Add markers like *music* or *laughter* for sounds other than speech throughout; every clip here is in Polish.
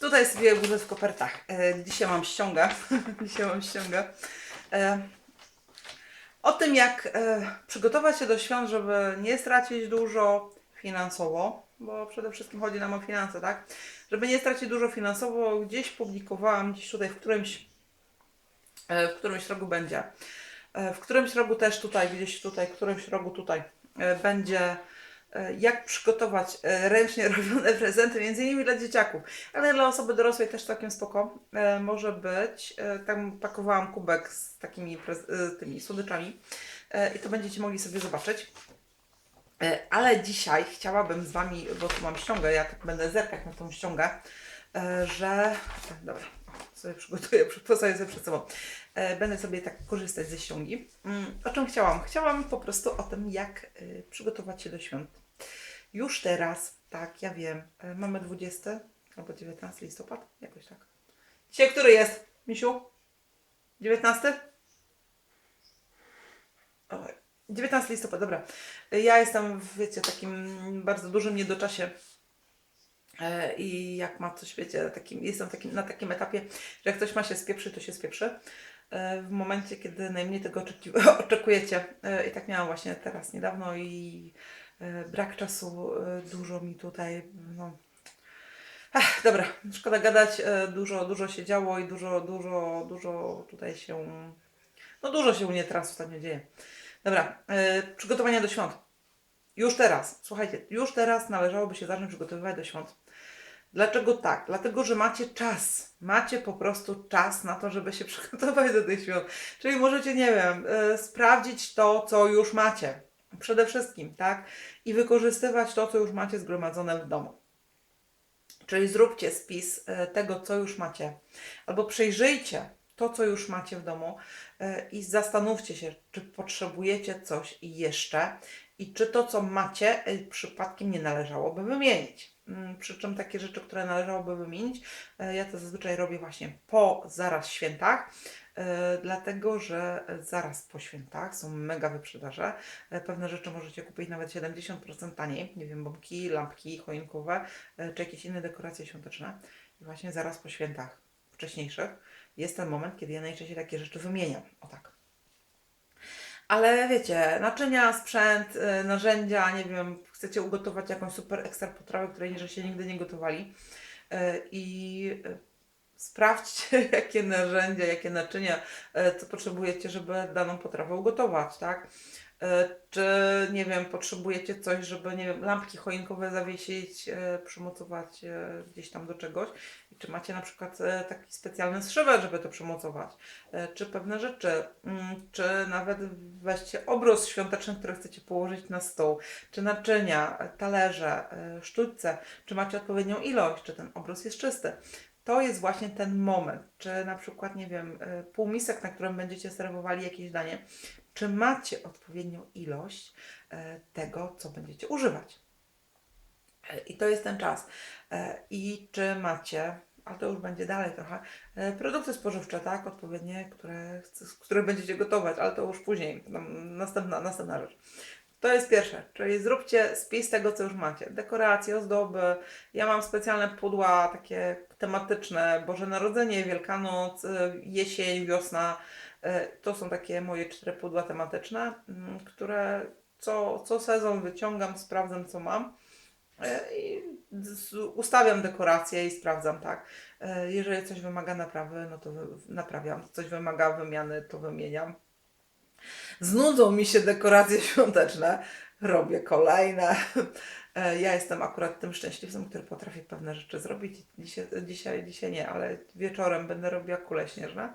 Tutaj sobie budzę w kopertach. E, dzisiaj mam ściągę. *laughs* dzisiaj mam ściągę. E, o tym, jak e, przygotować się do świąt, żeby nie stracić dużo finansowo, bo przede wszystkim chodzi nam o finanse, tak? Żeby nie stracić dużo finansowo, gdzieś publikowałam, gdzieś tutaj w którymś, e, w którymś rogu będzie. E, w którymś rogu też tutaj, gdzieś tutaj, w którymś rogu tutaj e, będzie jak przygotować e, ręcznie *laughs* robione prezenty, między innymi dla dzieciaków, ale dla osoby dorosłej też całkiem spoko e, może być. E, Tam pakowałam kubek z takimi e, tymi słodyczami e, i to będziecie mogli sobie zobaczyć. E, Ale dzisiaj chciałabym z Wami, bo tu mam ściągę, ja tak będę zerkać na tą ściągę, e, że... e, Dobra, o, sobie przygotuję, *laughs* postawię sobie przed sobą. E, Będę sobie tak korzystać ze ściągi. Mm, O czym chciałam? Chciałam po prostu o tym, jak e, przygotować się do świąt. Już teraz, tak, ja wiem, e, mamy 20 albo 19 listopad, jakoś tak. Dzisiaj który jest, Misiu? 19? Oj, 19 listopada, dobra. Ja jestem, wiecie, takim bardzo dużym niedoczasie. E, I jak ma coś, wiecie, takim, jestem takim, na takim etapie, że jak coś ma się spieprzy, to się spieprzy. E, W momencie, kiedy najmniej tego *laughs* oczekujecie. E, I tak miałam właśnie teraz niedawno i brak czasu dużo mi tutaj, no... Ach, dobra, szkoda gadać, dużo, dużo się działo i dużo, dużo, dużo tutaj się, no dużo się u mnie teraz ostatnio dzieje. Dobra, przygotowania do świąt. Już teraz, słuchajcie, już teraz należałoby się zacząć przygotowywać do świąt. Dlaczego tak? Dlatego, że macie czas. Macie po prostu czas na to, żeby się *laughs* przygotować do tych świąt. Czyli możecie, nie wiem, e, sprawdzić to, co już macie. Przede wszystkim, tak? I wykorzystywać to, co już macie zgromadzone w domu. Czyli zróbcie spis e, tego, co już macie, albo przejrzyjcie to, co już macie w domu e, i zastanówcie się, czy potrzebujecie coś jeszcze i czy to, co macie, przypadkiem nie należałoby wymienić. Mm, Przy czym takie rzeczy, które należałoby wymienić, e, ja to zazwyczaj robię właśnie po zaraz świętach, e, dlatego że zaraz po świętach są mega wyprzedaże. E, Pewne rzeczy możecie kupić nawet 70% taniej, nie wiem, bombki, lampki choinkowe, czy jakieś inne dekoracje świąteczne. I właśnie zaraz po świętach wcześniejszych jest ten moment, kiedy ja najczęściej takie rzeczy wymieniam. O tak. Ale wiecie, naczynia, sprzęt, y, narzędzia, nie wiem, chcecie ugotować jakąś super ekstra potrawę, której żeście nigdy nie gotowali y, i y, sprawdźcie, *laughs* jakie narzędzia, jakie naczynia, co potrzebujecie, żeby daną potrawę ugotować, tak? Y, Czy, nie wiem, potrzebujecie coś, żeby, nie wiem, lampki choinkowe zawiesić, y, przymocować y, gdzieś tam do czegoś? I czy macie na przykład taki specjalny zszywacz, żeby to przymocować? E, czy pewne rzeczy, mm, czy nawet weźcie obróz świąteczny, który chcecie położyć na stół, czy naczynia, e, talerze, e, sztućce, czy macie odpowiednią ilość, czy ten obróz jest czysty. To jest właśnie ten moment, czy na przykład, nie wiem, e, półmisek, na którym będziecie serwowali jakieś danie, czy macie odpowiednią ilość e, tego, co będziecie używać. E, I to jest ten czas. E, I czy macie, a to już będzie dalej trochę, produkty spożywcze, tak, odpowiednie, które, z których będziecie gotować, ale to już później, następna, następna rzecz. To jest pierwsze, czyli zróbcie spis tego, co już macie. Dekoracje, ozdoby. Ja mam specjalne pudła takie tematyczne, Boże Narodzenie, Wielkanoc, jesień, wiosna. E, To są takie moje cztery pudła tematyczne, mm, które co, co sezon wyciągam, sprawdzam, co mam. E, I ustawiam dekoracje i sprawdzam, tak. E, Jeżeli coś wymaga naprawy, no to naprawiam. Coś wymaga wymiany, to wymieniam. Znudzą mi się dekoracje świąteczne, robię kolejne. Ja jestem akurat tym szczęśliwcem, który potrafi pewne rzeczy zrobić. Dzisiaj, dzisiaj, dzisiaj nie, ale wieczorem będę robiła kule śnieżne,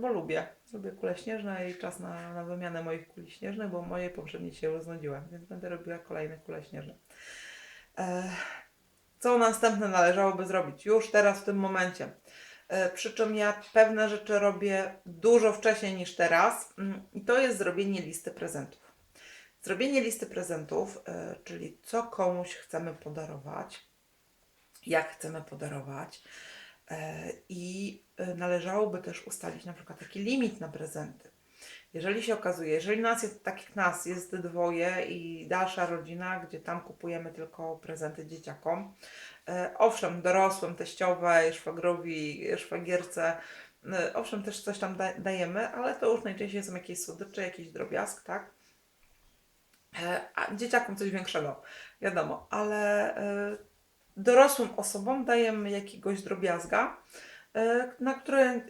bo lubię. Lubię kule śnieżne i czas na, na wymianę moich kuli śnieżnych, bo moje poprzednie się już znudziły, więc będę robiła kolejne kule śnieżne. E, Co następne należałoby zrobić? Już teraz, w tym momencie. E, Przy czym ja pewne rzeczy robię dużo wcześniej niż teraz, mm, i to jest zrobienie listy prezentów. Zrobienie listy prezentów, e, czyli co komuś chcemy podarować, jak chcemy podarować, e, i e, należałoby też ustalić na przykład taki limit na prezenty. Jeżeli się okazuje, jeżeli nas jest, tak jak nas jest dwoje i dalsza rodzina, gdzie tam kupujemy tylko prezenty dzieciakom, e, owszem, dorosłym, teściowej, szwagrowi, szwagierce, e, owszem, też coś tam da, dajemy, ale to już najczęściej są jakieś słodycze, jakiś drobiazg, tak? E, A dzieciakom coś większego, wiadomo, ale e, dorosłym osobom dajemy jakiegoś drobiazga, e, na które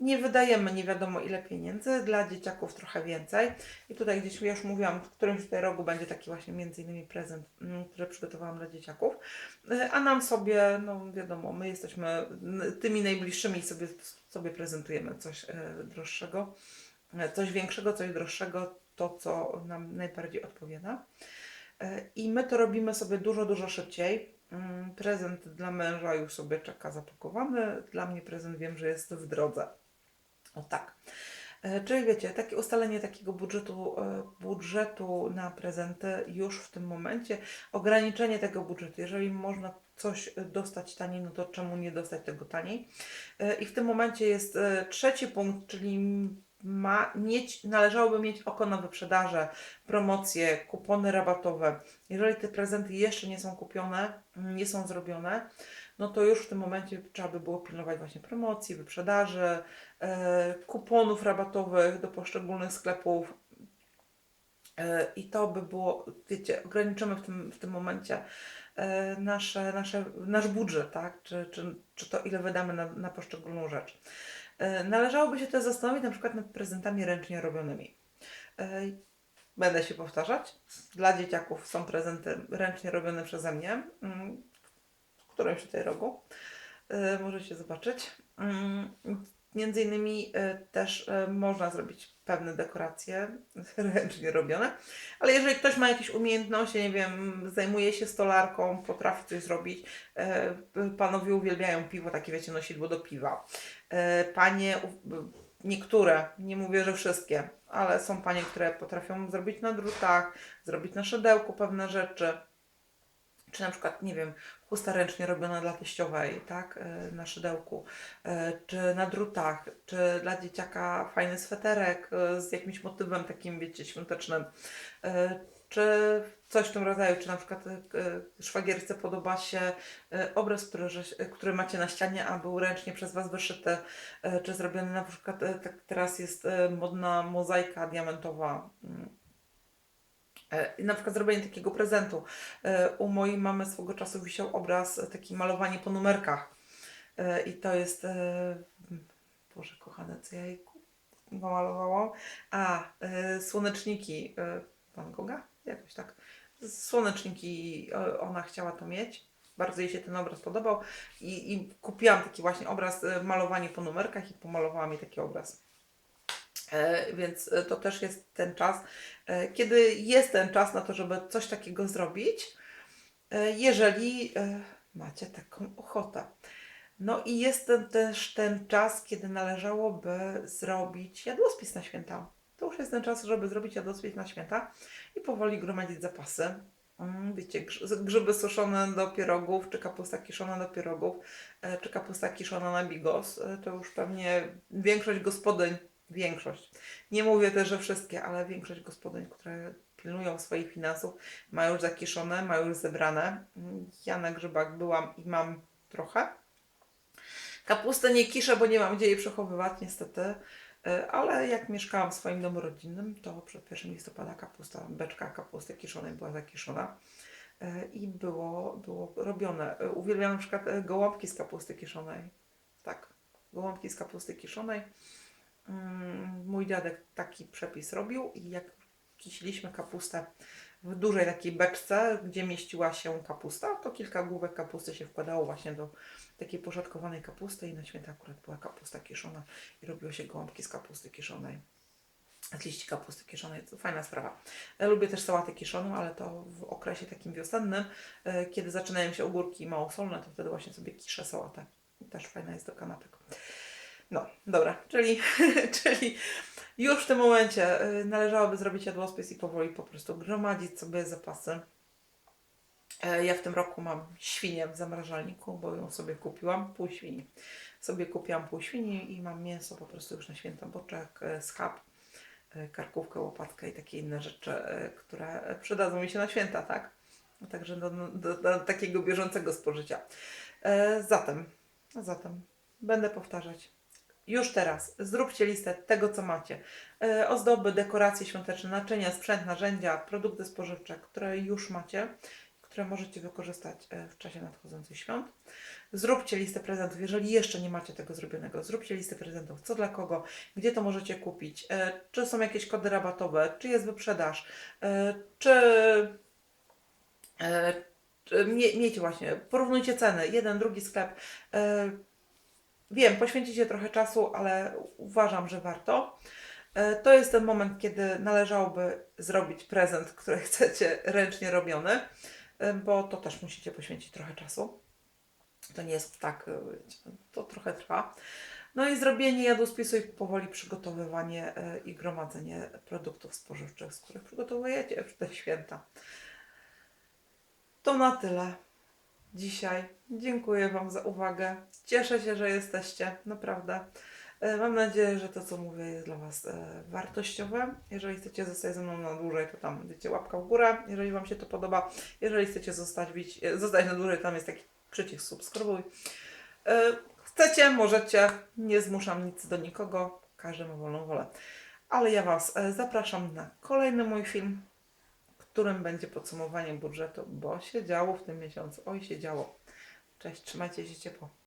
nie wydajemy nie wiadomo ile pieniędzy, dla dzieciaków trochę więcej. I tutaj gdzieś ja już mówiłam, w którymś tutaj rogu będzie taki właśnie między innymi prezent, mm, który przygotowałam dla dzieciaków. E, A nam sobie, no wiadomo, my jesteśmy tymi najbliższymi i sobie, sobie prezentujemy coś e, droższego, coś większego, coś droższego, to co nam najbardziej odpowiada. I my to robimy sobie dużo, dużo szybciej. Mm, Prezent dla męża już sobie czeka zapakowany. Dla mnie prezent wiem, że jest w drodze. O tak. E, Czyli wiecie, takie ustalenie takiego budżetu, e, budżetu na prezenty już w tym momencie, ograniczenie tego budżetu. Jeżeli można coś dostać taniej, no to czemu nie dostać tego taniej? E, I w tym momencie jest trzeci punkt, czyli ma mieć, należałoby mieć oko na wyprzedaże, promocje, kupony rabatowe. Jeżeli te prezenty jeszcze nie są kupione, nie są zrobione, no to już w tym momencie trzeba by było pilnować właśnie promocji, wyprzedaży, e, kuponów rabatowych do poszczególnych sklepów. E, I to by było, wiecie, ograniczymy w tym, w tym momencie e, nasze, nasze, nasz budżet, tak? Czy, czy, czy to ile wydamy na, na poszczególną rzecz. E, Należałoby się też zastanowić na przykład nad prezentami ręcznie robionymi. E, Będę się powtarzać. Dla dzieciaków są prezenty ręcznie robione przeze mnie, mm, w którymś tutaj rogu. E, Możecie zobaczyć. Między innymi e, też e, można zrobić pewne dekoracje *laughs* ręcznie robione, ale jeżeli ktoś ma jakieś umiejętności, nie wiem, zajmuje się stolarką, potrafi coś zrobić, e, panowie uwielbiają piwo, takie wiecie, nosidło do piwa. Panie, niektóre, nie mówię, że wszystkie, ale są panie, które potrafią zrobić na drutach, zrobić na szydełku pewne rzeczy. Czy na przykład, nie wiem, chusta ręcznie robiona dla teściowej, tak, e, na szydełku, e, czy na drutach, czy dla dzieciaka fajny sweterek e, z jakimś motywem takim, wiecie, świątecznym, czy coś w tym rodzaju, czy na przykład szwagierce podoba się obraz, który, który macie na ścianie, a był ręcznie przez Was wyszyty, czy zrobiony na przykład, tak teraz jest modna mozaika diamentowa, mm, na przykład zrobienie takiego prezentu. E, U mojej mamy swego czasu wisiał obraz, e, taki malowanie po numerkach. E, I to jest, e, Boże kochane, co ja jej namalowałam? A, e, słoneczniki e, Van Gogha? Jakoś tak. Słoneczniki, e, ona chciała to mieć. Bardzo jej się ten obraz podobał. I, i kupiłam taki właśnie obraz, e, malowanie po numerkach i pomalowałam jej taki obraz. E, Więc e, to też jest ten czas, e, kiedy jest ten czas na to, żeby coś takiego zrobić, jeżeli macie taką ochotę. No i jest ten, też ten czas, kiedy należałoby zrobić jadłospis na święta. To już jest ten czas, żeby zrobić jadłospis na święta i powoli gromadzić zapasy. Mm, Wiecie, grz- grzyby suszone do pierogów, czy kapusta kiszona do pierogów, czy kapusta kiszona na bigos. To już pewnie większość gospodyń Większość. Nie mówię też, że wszystkie, ale większość gospodyń, które pilnują swoich finansów, ma już zakiszone, ma już zebrane. Ja na grzybach byłam i mam trochę. Kapustę nie kiszę, bo nie mam gdzie jej przechowywać, niestety. E, Ale jak mieszkałam w swoim domu rodzinnym, to przed 1 listopada kapusta, beczka kapusty kiszonej była zakiszona. E, I było, było robione. E, Uwielbiam na przykład gołąbki z kapusty kiszonej. Tak, gołąbki z kapusty kiszonej. Mm, Mój dziadek taki przepis robił i jak kisiliśmy kapustę w dużej takiej beczce, gdzie mieściła się kapusta, to kilka główek kapusty się wkładało właśnie do takiej poszatkowanej kapusty i na święta akurat była kapusta kiszona i robiło się gołąbki z kapusty kiszonej. Z liści kapusty kiszonej, to fajna sprawa. Ja lubię też sałatę kiszoną, ale to w okresie takim wiosennym, e, kiedy zaczynają się ogórki małosolne, to wtedy właśnie sobie kiszę sałatę. Też fajna jest do kanapek. No, dobra, czyli, *laughs* czyli już w tym momencie y, należałoby zrobić jadłospis i powoli po prostu gromadzić sobie zapasy. E, Ja w tym roku mam świnię w zamrażalniku, bo ją sobie kupiłam, pół świni. Sobie kupiłam pół świni i mam mięso po prostu już na święta boczek, e, schab, e, karkówkę, łopatkę i takie inne rzeczy, które przydadzą mi się na święta, tak? Także do, do, do takiego bieżącego spożycia. Zatem, zatem będę powtarzać. Już teraz zróbcie listę tego, co macie. E, Ozdoby, dekoracje świąteczne, naczynia, sprzęt, narzędzia, produkty spożywcze, które już macie, które możecie wykorzystać e, w czasie nadchodzących świąt. Zróbcie listę prezentów, jeżeli jeszcze nie macie tego zrobionego. Zróbcie listę prezentów, co dla kogo, gdzie to możecie kupić, e, czy są jakieś kody rabatowe, czy jest wyprzedaż, czy czy mie, miejcie właśnie, porównujcie ceny, jeden, drugi sklep. Wiem, poświęcicie trochę czasu, ale uważam, że warto. E, to jest ten moment, kiedy należałoby zrobić prezent, który *laughs* chcecie ręcznie robiony, e, bo to też musicie poświęcić trochę czasu. To nie jest tak, e, to trochę trwa. No i zrobienie jadłospisu i powoli przygotowywanie i gromadzenie produktów spożywczych, z których przygotowujecie w te święta. To na tyle dzisiaj. Dziękuję Wam za uwagę. Cieszę się, że jesteście, naprawdę. E, Mam nadzieję, że to, co mówię, jest dla Was e, wartościowe. Jeżeli chcecie zostać ze mną na dłużej, to tam wiecie łapka w górę, jeżeli Wam się to podoba. Jeżeli chcecie zostać, e, zostać na dłużej, tam jest taki przycisk subskrybuj. Chcecie, możecie, nie zmuszam nic do nikogo, każdy ma wolną wolę. Ale ja Was zapraszam na kolejny mój film, którym będzie podsumowanie budżetu, bo się działo w tym miesiącu. Oj, się działo. Cześć, trzymajcie się ciepło.